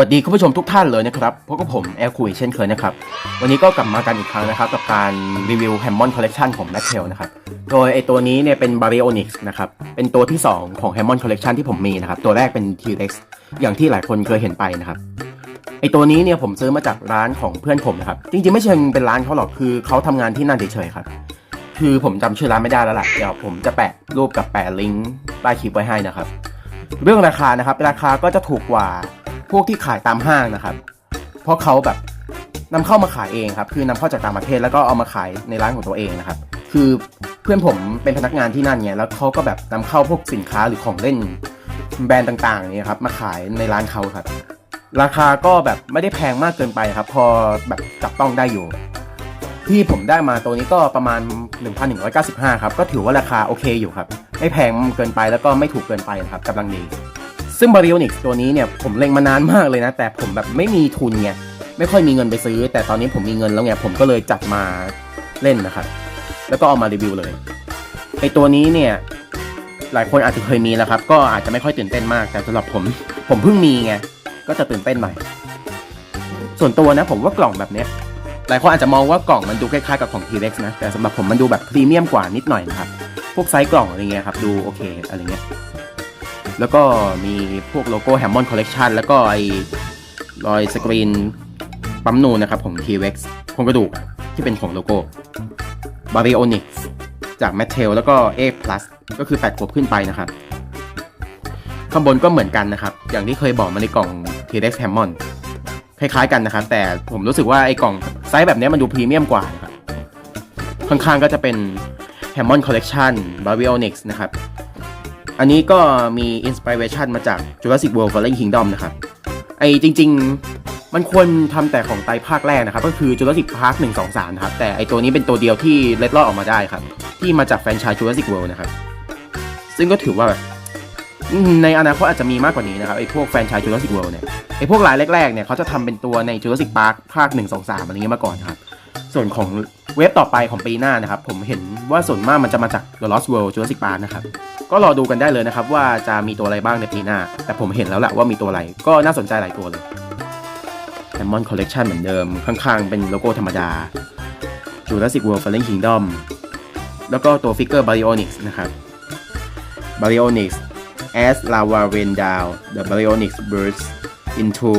สวัสดีคุณผู้ชมทุกท่านเลยนะครับพบกับผมแอลคุยเช่นเคยนะครับ วันนี้ก็กลับมากันอีกครั้งนะครับ กับการรีวิวแฮมมอนคอลเล t ชันของ m a c เ e l นะครับ โดยไอตัวนี้เนี่ยเป็น Baryonyx นะครับ เป็นตัวที่ 2 ของ Hammond Collection ที่ผมมีนะครับ ตัวแรกเป็น T-Rex อย่างที่หลายคนเคยเห็นไปนะครับ ไอตัวนี้เนี่ยผมซื้อมาจากร้านของเพื่อนผมนะครับ จริงๆไม่เชิงเป็นร้านเขาหรอกคือเขาทำงานที่นั่นเฉยๆครับ คือผมจำชื่อร้านไม่ได้แล้วล่ะเดี๋ยวผมจะแปะรูปกับแปะลิงก์ใต้คลิปไว้ให้นะครับ เรื่องราคานะครับ ราคาก็จะถูกกว่า พวกที่ขายตามห้างนะครับ เพราะเขาแบบนำเข้ามาขายเองครับ คือนำเข้าจากต่างประเทศแล้วก็เอามาขายในร้านของตัวเองนะครับ คือเพื่อนผมเป็นพนักงานที่นั่นไงแล้วเขาก็แบบนำเข้าพวกสินค้าหรือของเล่น แบรนด์ต่างๆเนี่ยครับมาขายในร้านเขาครับ ราคาก็แบบไม่ได้แพงมากเกินไปครับ พอแบบจับต้องได้อยู่ ที่ผมได้มาตัวนี้ก็ประมาณ 1,195 ครับ ก็ถือว่าราคาโอเคอยู่ครับ ไม่แพงเกินไปแล้วก็ไม่ถูกเกินไปนะครับกำลังดี ซึ่ง b a r y o n i x ตัวนี้เนี่ยผมเล็งมานานมากเลยนะ แต่ผมแบบไม่มีทุนไงไม่ค่อยมีเงินไปซื้อ แต่ตอนนี้ผมมีเงินแล้วไงผมก็เลยจัดมาเล่นนะครับ แล้วก็เอามารีวิวเลยไอตัวนี้เนี่ยหลายคนอาจจะเคยมีแล้วครับ ก็อาจจะไม่ค่อยตื่นเต้นมากแต่สำหรับผมผมเพิ่งมีไงก็จะตื่นเต้นหน่อยส่วนตัวนะผมว่ากล่องแบบเนี้ยหลายคนอาจจะมองว่ากล่องมันดูคล้ายๆกับของ T-Rex นะแต่สำหรับผมมันดูแบบพรีเมียมกว่านิดหน่อยนะครับพวกไซส์กล่องอะไรเงี้ยครับดูโอเคอะไรเงี้ย แล้วก็มีพวกโลโก้ Hammond Collection แล้วก็ไอรอยสกรีนปั๊มนูนนะครับของ T-Rex โครงกระดูกที่เป็นของโลโก้ Baryonyx จาก Mattel แล้วก็ A ก็คือ 8 ขวบขึ้นไปนะครับ ข้างบนก็เหมือนกันนะครับ อย่างที่เคยบอกมาในกล่อง T-Rex Hammond คล้ายๆกันนะครับ แต่ผมรู้สึกว่าไอ้กล่องไซส์แบบนี้มันดูพรีเมียมกว่านะครับข้างๆก็จะเป็น Hammond Collection Baryonyx นะครับ อันนี้ก็มีอินสปิเรชันมาจาก Jurassic World Fallen Kingdom นะครับ ไอจริง ๆ มันควรทำแต่ของไตภาคแรกนะครับ ก็คือ Jurassic Park 1 2 3นะครับ แต่ไอตัวนี้เป็นตัวเดียวที่เล็ดลอดออกมาได้ครับ ที่มาจากแฟรนไชส์ Jurassic World นะครับ ซึ่งก็ถือว่าแบบในอนาคตอาจจะมีมากกว่านี้นะครับ ไอพวกแฟรนไชส์ Jurassic World เนี่ย ไอพวกรายแรกๆ เนี่ยเขาจะทำเป็นตัวใน Jurassic Park ภาค 1 2 3อะไรเงี้ยมาก่อนครับ ส่วนของเว็บต่อไปของปีหน้านะครับ ผมเห็น ว่าส่วนมากมันจะมาจาก The Lost World Jurassic Park นะครับ ก็รอดูกันได้เลยนะครับ ว่าจะมีตัวอะไรบ้างในปีหน้า แต่ผมเห็นแล้วแหละว่ามีตัวอะไร ก็น่าสนใจหลายตัวเลย Hammond Collection เหมือนเดิม ข้างๆ เป็นโลโก้ธรรมดา Jurassic World Fallen Kingdom แล้วก็ตัวฟิกเกอร์ Baryonyx นะครับ Baryonyx as lava rain down the Baryonyx bursts into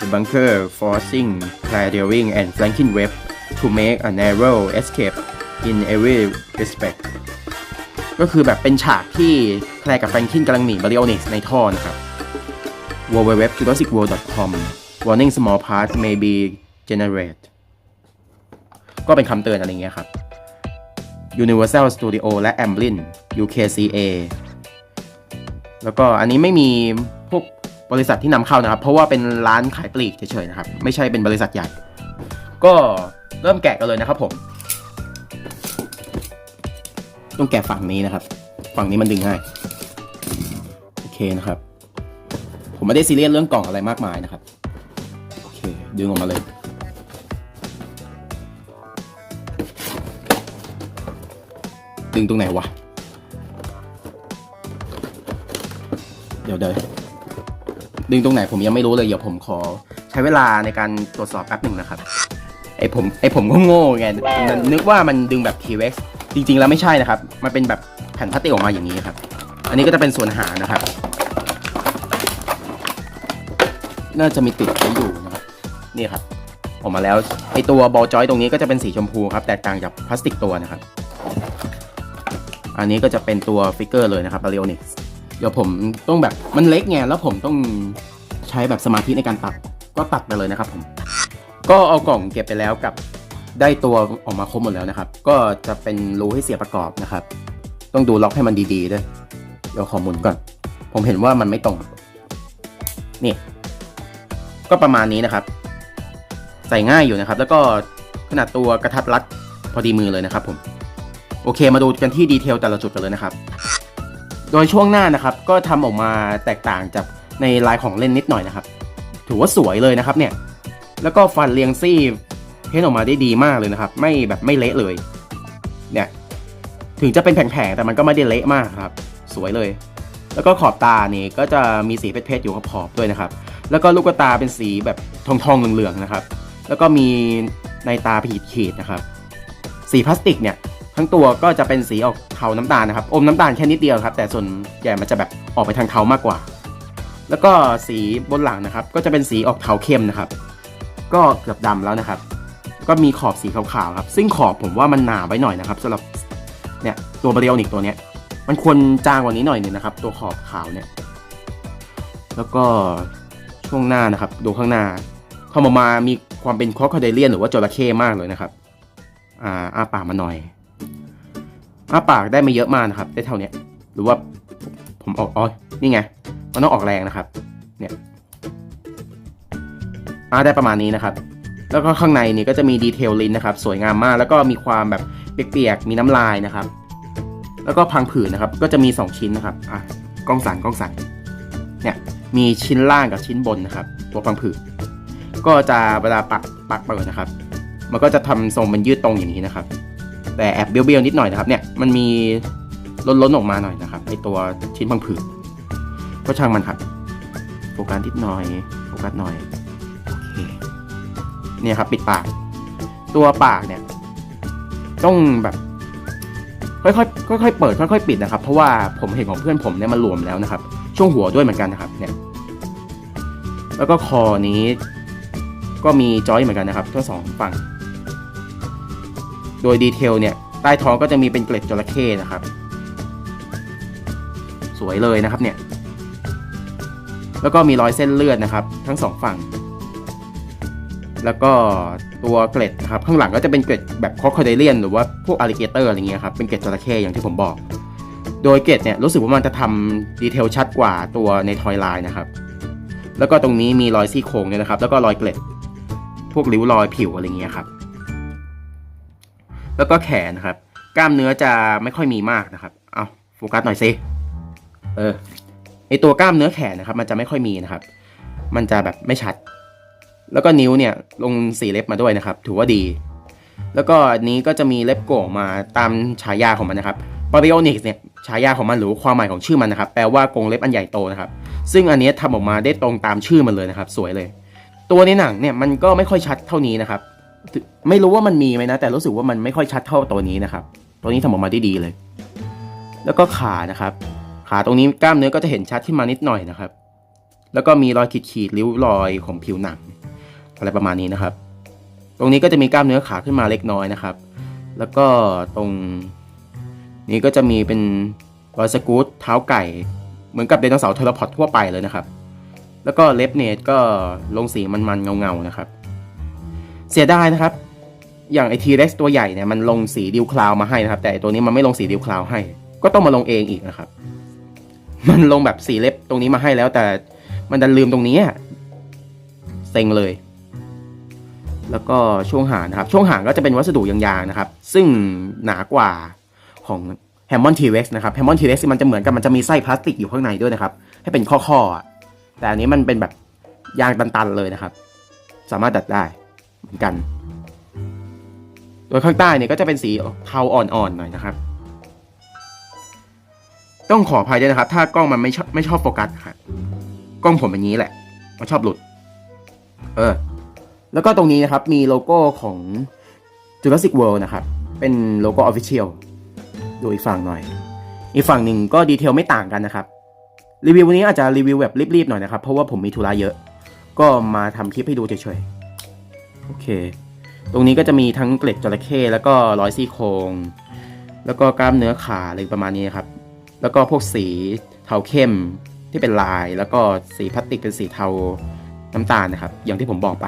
the bunker forcing clearing and flanking web to make a narrow escape in every respect ก็คือแบบเป็นฉากที่แคลร์กับแฟรงคินกำลังหนีบาริโอนิกส์ในท่อนะครับ www.jurassicworld.com warning small parts may be generate ก็เป็นคำเตือนอะไรเงี้ยครับ Universal Studio และ Amblin UKCA แล้วก็อันนี้ไม่มีพวกบริษัทที่นำเข้านะครับ เพราะว่าเป็นร้านขายปลีกเฉยๆนะครับ ไม่ใช่เป็นบริษัทใหญ่ ก็เริ่มแกะกันเลยนะครับผม ต้องแกะฝั่งนี้นะครับ ฝั่งนี้มันดึงง่ายโอเคนะครับ ผมไม่ได้ซีเรียสเรื่องกล่องอะไรมากมายนะครับโอเคดึงออกมาเลยดึงตรงไหนวะเดี๋ยวเดี๋ยวดึงตรงไหนผมยังไม่รู้เลยเดี๋ยวผมขอใช้เวลาในการตรวจสอบแป๊บหนึ่งนะครับไอผมไอผมก็โง่ไงนึกว่ามันดึงแบบ T-Rex จริงๆแล้วไม่ใช่นะครับ มันเป็นแบบแผ่นพลาสติกออกมาอย่างนี้ครับ อันนี้ก็จะเป็นส่วนหางนะครับ น่าจะมีติดไว้อยู่นะครับนี่ครับ ออกมาแล้วไอตัวบอลจอยตรงนี้ก็จะเป็นสีชมพูครับ แตกต่างจากพลาสติกตัวนะครับ อันนี้ก็จะเป็นตัวฟิกเกอร์เลยนะครับ b a r y o n i x เดี๋ยวผมต้องแบบมันเล็กไงแล้วผมต้องใช้แบบสมาธิในการตัดก็ตัดไปเลยนะครับผม ก็เอากล่องเก็บไปแล้วกับ ได้ตัวออกมาครบหมดแล้วนะครับ ก็จะเป็นรูให้เสียประกอบนะครับ ต้องดูล็อกให้มันดีๆด้วยเดี๋ยวขอหมุนก่อน ผมเห็นว่ามันไม่ตรง นี่ ก็ประมาณนี้นะครับ ใส่ง่ายอยู่นะครับ แล้วก็ขนาดตัวกระทัดรัดพอดีมือเลยนะครับผม โอเคมาดูกันที่ดีเทลแต่ละจุดกันเลยนะครับ โดยช่วงหน้านะครับ ก็ทำออกมาแตกต่างจากในลายของเล่นนิดหน่อยนะครับ ถือว่าสวยเลยนะครับเนี่ย แล้วก็ฟันเรียงซี่ เพ้นออกมาได้ดีมากเลยนะครับ ไม่แบบไม่เละเลย เนี่ย ถึงจะเป็นแผงๆแต่มันก็ไม่ได้เละมากครับ สวยเลย แล้วก็ขอบตานี่ก็จะมีสีเพชรๆอยู่ขอบๆด้วยนะครับ แล้วก็ลูกตาเป็นสีแบบทองทองๆเหลืองๆนะครับ แล้วก็มีในตาขีดๆนะครับ สีพลาสติกเนี่ยทั้งตัวก็จะเป็นสีออกเทาน้ำตาลนะครับ อมน้ำตาลแค่นิดเดียวครับ แต่ส่วนใหญ่มันจะแบบออกไปทางเทามากกว่า แล้วก็สีบนหลังนะครับ ก็จะเป็นสีออกเทาเข้มนะครับ ก็เกือบดำแล้วนะครับ ก็มีขอบสีขาวๆครับ ซึ่งขอบผมว่ามันหนาไว้หน่อยนะครับสำหรับเนี่ยตัวบริโอนิกตัวเนี้ย มันควรจางกว่านี้หน่อยนึงนะครับ ตัวขอบขาวเนี่ย แล้วก็ช่วงหน้านะครับ ดูข้างหน้าทอมมามีความเป็นคอคอเดเลียนหรือว่าจระเข้มากเลยนะครับ อ่าอ้าปากมาหน่อยอ้าปากได้ไม่เยอะมากนะครับ ได้เท่านี้หรือว่าผมออกอ๋อนี่ไงมันต้องออกแรงนะครับ เนี่ยอ้าได้ประมาณนี้นะครับ แล้วก็ข้างในนี่ก็จะมีดีเทลลิ้นนะครับ สวยงามมาก แล้วก็มีความแบบเปียกๆ มีน้ำลายนะครับ แล้วก็พังผืดนะครับ ก็จะมี 2 ชิ้นนะครับ อะ กล้องสั่นกล้องสั่นเนี่ย มีชิ้นล่างกับชิ้นบนนะครับ ตัวพังผืด ก็จะเวลาปักปักเปิดนะครับ มันก็จะทำทรงเป็นยืดตรงอย่างนี้นะครับ แต่แอบเบี้ยวๆนิดหน่อยนะครับ เนี่ย มันมีล้นๆออกมาหน่อยนะครับไอตัวชิ้นพังผืด ก็ช่างมันครับ โฟกัสนิดหน่อย โฟกัสหน่อย เนี่ยครับ ปิดปาก ตัวปากเนี่ย ต้องแบบ ค่อยๆค่อยๆเปิดค่อยๆปิดนะครับ เพราะว่าผมเห็นของเพื่อนผมเนี่ยมันรวมแล้วนะครับ ช่วงหัวด้วยเหมือนกันนะครับ เนี่ย แล้วก็คอนี้ ก็มีจอยเหมือนกันนะครับ ทั้งสองฝั่ง โดยดีเทลเนี่ยใต้ท้องก็จะมีเป็นเกล็ดจระเข้นะครับ สวยเลยนะครับเนี่ย แล้วก็มีรอยเส้นเลือดนะครับ ทั้งสองฝั่ง แล้วก็ตัวเกล็ดนะครับข้างหลังก็จะเป็นเกล็ดแบบคอคอเดเลียนหรือว่าพวกอลิเกเตอร์อะไรเงี้ยครับเป็นเกล็ดจระเข้อย่างที่ผมบอก โดยเกล็ดเนี่ยรู้สึกว่ามันจะทำดีเทลชัดกว่าตัวในทอยไลน์นะครับ แล้วก็ตรงนี้มีรอยซี่โครงด้วยนะครับ แล้วก็รอยเกล็ด พวกริ้วรอยผิวอะไรเงี้ยครับ แล้วก็แขนนะครับ กล้ามเนื้อจะไม่ค่อยมีมากนะครับ เอาโฟกัสหน่อยสิเออไอตัวกล้ามเนื้อแขนนะครับ มันจะไม่ค่อยมีนะครับ มันจะแบบไม่ชัด แล้วก็นิ้วเนี่ยลงสีเล็บมาด้วยนะครับ ถือว่าดี แล้วก็อันนี้ก็จะมีเล็บโก่งมาตามฉายาของมันนะครับ b a r y o n i c เนี่ยฉายาของมันหรือความหมายของชื่อมันนะครับ แปลว่ากรงเล็บอันใหญ่โตนะครับ ซึ่งอันนี้ทำออกมาได้ตรงตามชื่อมันเลยนะครับ สวยเลย ตัวในหนังเนี่ยมันก็ไม่ค่อยชัดเท่านี้นะครับ ไม่รู้ว่ามันมีไหมนะ แต่รู้สึกว่ามันไม่ค่อยชัดเท่าตัวนี้นะครับ ตัวนี้ทำออกมาได้ดีเลย แล้วก็ขานะครับ ขาตรงนี้กล้ามเนื้อก็จะเห็นชัดขึ้นมานิดหน่อยนะครับ แล้วก็มีรอยขีดๆริ้วรอยของผิวหนัง อะไรประมาณนี้นะครับ ตรงนี้ก็จะมีกล้ามเนื้อขาขึ้นมาเล็กน้อยนะครับ แล้วก็ตรงนี้ก็จะมีเป็นรอยสกูตเท้าไก่ เหมือนกับไดโนเสาร์เทอร์พอดทั่วไปเลยนะครับ แล้วก็เล็บเนตก็ลงสีมันๆเงาๆนะครับ เสียดายนะครับ อย่างไอทีเร็กตัวใหญ่เนี่ยมันลงสีดิวคลาวมาให้นะครับ แต่ตัวนี้มันไม่ลงสีดิวคลาวให้ ก็ต้องมาลงเองอีกนะครับ มันลงแบบสีเล็บตรงนี้มาให้แล้วแต่มันดันลืมตรงนี้อะเซ็งเลย แล้วก็ช่วงหางนะครับช่วงหางก็จะเป็นวัสดุยางๆนะครับ ซึ่งหนากว่าของแฮมมอนทีเร็กนะครับแฮมมอนทีเร็กมันจะเหมือนกับมันจะมีไส้พลาสติกอยู่ข้างในด้วยนะครับ ให้เป็นข้อๆอแต่อันนี้มันเป็นแบบยางตันๆเลยนะครับ สามารถดัดได้เหมือนกัน โดยข้างใต้เนี่ยก็จะเป็นสีเทาอ่อนๆหน่อยนะครับ ต้องขออภัยด้วยนะครับ ถ้ากล้องมันไม่ชอบไม่ชอบโฟกัสครับกล้องผมแบบนี้แหละ มันชอบหลุด เออ แล้วก็ตรงนี้นะครับมีโลโก้ของ Jurassic World นะครับ เป็นโลโก้ Official ดูอีกฝั่งหน่อย อีกฝั่งหนึ่งก็ดีเทลไม่ต่างกันนะครับ รีวิววันนี้อาจจะรีวิวแบบรีบๆหน่อยนะครับ เพราะว่าผมมีธุระเยอะ ก็มาทำคลิปให้ดูเฉยๆ โอเค ตรงนี้ก็จะมีทั้งเกล็ดจระเข้แล้วก็รอยซี่โครงแล้วก็กล้ามเนื้อขาอะไรประมาณนี้ครับ แล้วก็พวกสีเทาเข้มที่เป็นลาย แล้วก็สีพลาสติกเป็นสีเทาน้ำตาลนะครับ อย่างที่ผมบอกไป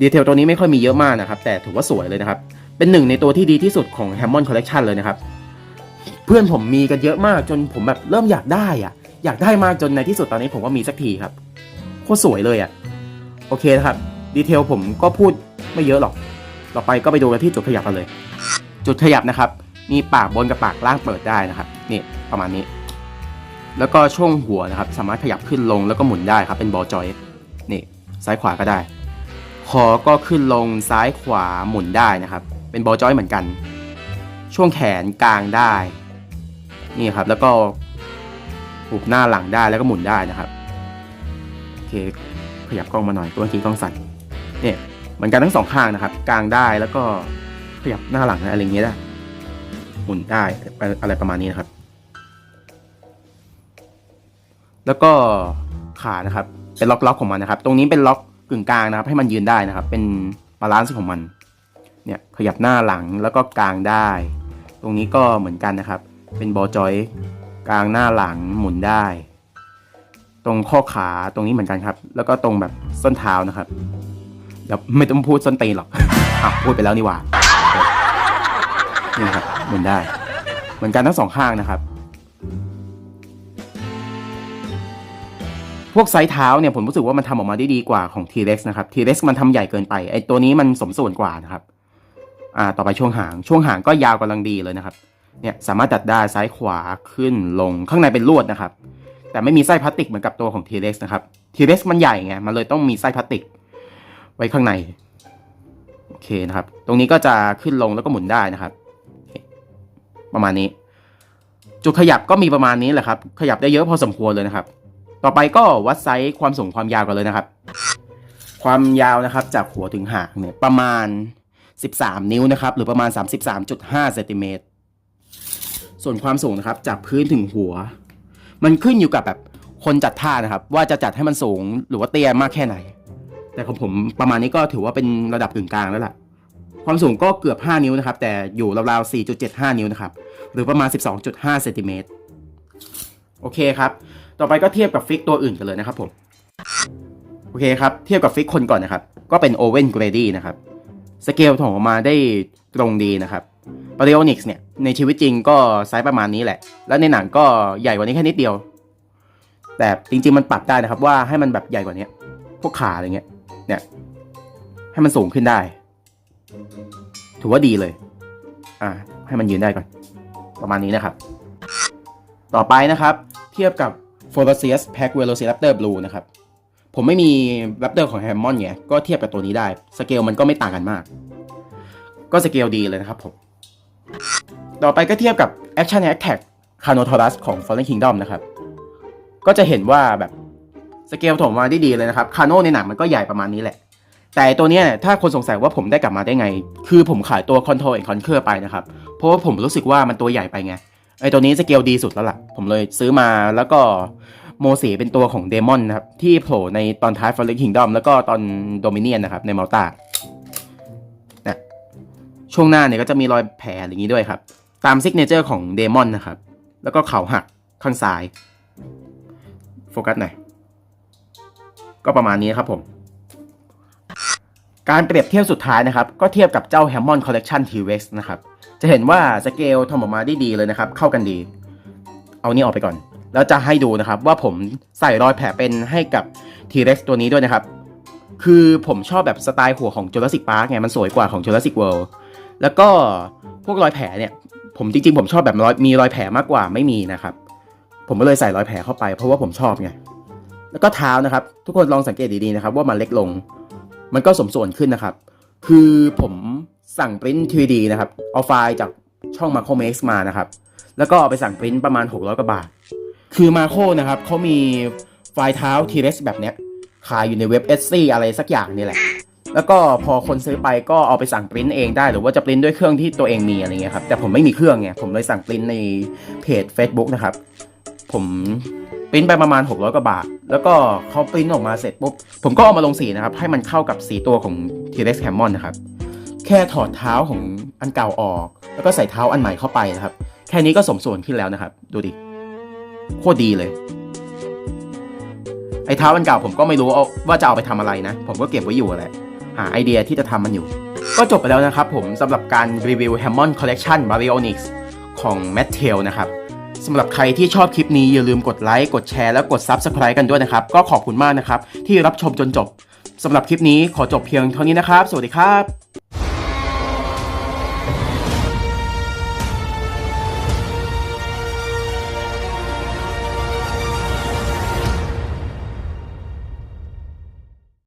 ดีเทลตัวนี้ไม่ค่อยมีเยอะมากนะครับ แต่ถือว่าสวยเลยนะครับ เป็นหนึ่งในตัวที่ดีที่สุดของ Hammond Collection เลยนะครับ เพื่อนผมมีกันเยอะมากจนผมแบบเริ่มอยากได้อะอยากได้มากจนในที่สุดตอนนี้ผมก็มีสักทีครับโคตรสวยเลยอะโอเคนะครับดีเทลผมก็พูดไม่เยอะหรอก ต่อไปก็ไปดูกันที่จุดขยับกันเลย จุดขยับนะครับ มีปากบนกับปากล่างเปิดได้นะครับ นี่ประมาณนี้ แล้วก็ช่วงหัวนะครับ สามารถขยับขึ้นลงแล้วก็หมุนได้ครับ เป็นบอลจอย นี่ซ้ายขวาก็ได้ คอก็ขึ้นลงซ้ายขวาหมุนได้นะครับ เป็นบอลจอยเหมือนกัน ช่วงแขนกลางได้ นี่ครับแล้วก็หุบหน้าหลังได้แล้วก็หมุนได้นะครับโอเคขยับกล้องมาหน่อยตัวเมื่อกี้กล้องสั่นเนี่ยเหมือนกันทั้งสองข้างนะครับ กลางได้แล้วก็ขยับหน้าหลังอะไรอย่างเงี้ยได้หมุนได้อะไรประมาณนี้นะครับ แล้วก็ขานะครับ เป็นล็อกล็อกๆของมันนะครับ ตรงนี้เป็นล็อก กึ่งกลางนะครับ ให้มันยืนได้นะครับ เป็นบาลานซ์ของมัน เนี่ยขยับหน้าหลังแล้วก็กลางได้ ตรงนี้ก็เหมือนกันนะครับ เป็นบอลจอยกลางหน้าหลังหมุนได้ ตรงข้อขาตรงนี้เหมือนกันครับ แล้วก็ตรงแบบส้นเท้านะครับเดี๋ยวไม่ต้องพูดส้นตีนหรอกอะพูดไปแล้วนี่หว่านี่ครับหมุนได้ เหมือนกันทั้งสองข้างนะครับ พวกไซส์เท้าเนี่ยผมรู้สึกว่ามันทำออกมาได้ดีกว่าของ T-Rex นะครับ T-Rex มันทำใหญ่เกินไปไอตัวนี้มันสมส่วนกว่านะครับอ่าต่อไปช่วงหางช่วงหางก็ยาวกำลังดีเลยนะครับเนี่ยสามารถตัดได้ซ้ายขวาขึ้นลงข้างในเป็นลวดนะครับ แต่ไม่มีไส้พลาสติกเหมือนกับตัวของ T-Rex นะครับ T-Rex มันใหญ่ไงมันเลยต้องมีไส้พลาสติก ไว้ข้างในโอเคนะครับ ตรงนี้ก็จะขึ้นลงแล้วก็หมุนได้นะครับ ประมาณนี้ จุดขยับก็มีประมาณนี้แหละครับ ขยับได้เยอะพอสมควรเลยนะครับ ต่อไปก็วัดไซส์ความสูงความยาวกันเลยนะครับ ความยาวนะครับจากหัวถึงหางเนี่ยประมาณ 13 นิ้วนะครับ หรือประมาณ 33.5เซนติเมตรส่วนความสูงนะครับจากพื้นถึงหัว มันขึ้นอยู่กับแบบคนจัดท่านะครับ ว่าจะจัดให้มันสูงหรือว่าเตี้ยมากแค่ไหน แต่ของผมประมาณนี้ก็ถือว่าเป็นระดับกึ่งกลางแล้วล่ะความสูงก็เกือบ 5 นิ้วนะครับ แต่อยู่ราวๆ4.75 นิ้วนะครับ หรือประมาณ 12.5เซนติเมตรโอเคครับ ต่อไปก็เทียบกับฟิกตัวอื่นกันเลยนะครับผม โอเคครับ เทียบกับฟิกคนก่อนนะครับ ก็เป็นโอเวนเกรดี้นะครับ สเกลถงออกมาได้ตรงดีนะครับปาริโอนิกส์เนี่ย ในชีวิตจริงก็ไซส์ประมาณนี้แหละ แล้วในหนังก็ใหญ่กว่านี้แค่นิดเดียว แต่จริงๆมันปรับได้นะครับว่าให้มันแบบใหญ่กว่านี้ พวกขาอะไรเงี้ย เนี่ย ให้มันสูงขึ้นได้ ถือว่าดีเลย อ่า ให้มันยืนได้ก่อน ประมาณนี้นะครับ ต่อไปนะครับ เทียบกับ f o r c e u s Pack Velociraptor Blue นะครับ ผมไม่มี Raptor ของ Hammond ไงก็เทียบกับตัวนี้ได้ สเกลมันก็ไม่ต่างกันมาก ก็สเกลดีเลยนะครับผม ต่อไปก็เทียบกับ Action Attack c a n o t a u r u s ของ Fallen Kingdom นะครับ ก็จะเห็นว่าแบบสเกลถมมาได้ดีเลยนะครับ คาโนในหนังมันก็ใหญ่ประมาณนี้แหละ แต่ตัวเนี้ยถ้าคนสงสัยว่าผมได้กลับมาได้ไง คือผมขายตัว Control and Conquer ไปนะครับ เพราะว่าผมรู้สึกว่ามันตัวใหญ่ไปไง ไอตัวนี้สเกลดีสุดแล้วล่ะ ผมเลยซื้อมาแล้วก็โมเสเป็นตัวของเดมอนนะครับ ที่โผล่ในตอนท้าย Fallen Kingdom แล้วก็ตอน Dominion นนะครับ ในมัลตานะช่วงหน้าเนี่ยก็จะมีรอยแผลอย่างนี้ด้วยครับ ตามซิกเนเจอร์ของเดมอนนะครับ แล้วก็เขาหักข้างซ้าย โฟกัสหน่อย ก็ประมาณนี้ครับผม การเปรียบเทียบสุดท้ายนะครับ ก็เทียบกับเจ้า Hammond Collection T-Rex นะครับ จะเห็นว่าสเกลทำออกมาได้ดีเลยนะครับ เข้ากันดี เอานี่ออกไปก่อน แล้วจะให้ดูนะครับ ว่าผมใส่รอยแผลเป็นให้กับ T-Rex ตัวนี้ด้วยนะครับ คือผมชอบแบบสไตล์หัวของ Jurassic Park ไงมันสวยกว่าของ Jurassic World แล้วก็พวกรอยแผลเนี่ยผมจริงๆ ผมชอบแบบรอยมีรอยแผลมากกว่าไม่มีนะครับ ผมก็เลยใส่รอยแผลเข้าไปเพราะว่าผมชอบไงแล้วก็เท้านะครับ ทุกคนลองสังเกตดีๆนะครับ ว่ามันเล็กลง มันก็สมส่วนขึ้นนะครับ คือผม สั่งปริ้น 3D นะครับ เอาไฟล์จากช่อง Macro Max มานะครับ แล้วก็เอาไปสั่งปริ้นประมาณ 600 กว่าบาท คือ Macro นะครับเขามีไฟล์เท้า T-Rex แบบเนี้ย ขายอยู่ในเว็บ Etsy อะไรสักอย่างนี่แหละ แล้วก็พอคนซื้อไปก็เอาไปสั่งปริ้นเองได้ หรือว่าจะปริ้นด้วยเครื่องที่ตัวเองมีอะไรเงี้ยครับ แต่ผมไม่มีเครื่องไง ผมเลยสั่งปริ้นในเพจ Facebook นะครับ ผมปริ้นไปประมาณ 600 กว่าบาท แล้วก็เขาปริ้นออกมาเสร็จปุ๊บ ผมก็เอามาลงสีนะครับ ให้มันเข้ากับสีตัวของ T-Rex Hammond นะครับ ค่ถอดเท้าของอันเก่าออก แล้วก็ใส่เท้าอันใหม่เข้าไปนะครับ แค่นี้ก็สมส่วนขึ้นแล้วนะครับ ดูดิโคตรดีเลย ไอ้เท้าอันเก่าผมก็ไม่รู้ว่าจะเอาไปทำอะไรนะ ผมก็เก็บไว้อยู่แหละหาไอเดียที่จะทำมันอยู่ ก็จบไปแล้วนะครับผมสำหรับการรีวิว Hammond Collection Baryonyx ของ m a t t e l นะครับสำหรับใครที่ชอบคลิปนี้อย่าลืมกดไลค์กดแชร์และกด Subscribe กันด้วยนะครับ ก็ขอบคุณมากนะครับ ที่รับชมจนจบสำหรับคลิปนี้ขอจบเพียงเท่านี้นะครับ สวัสดีครับ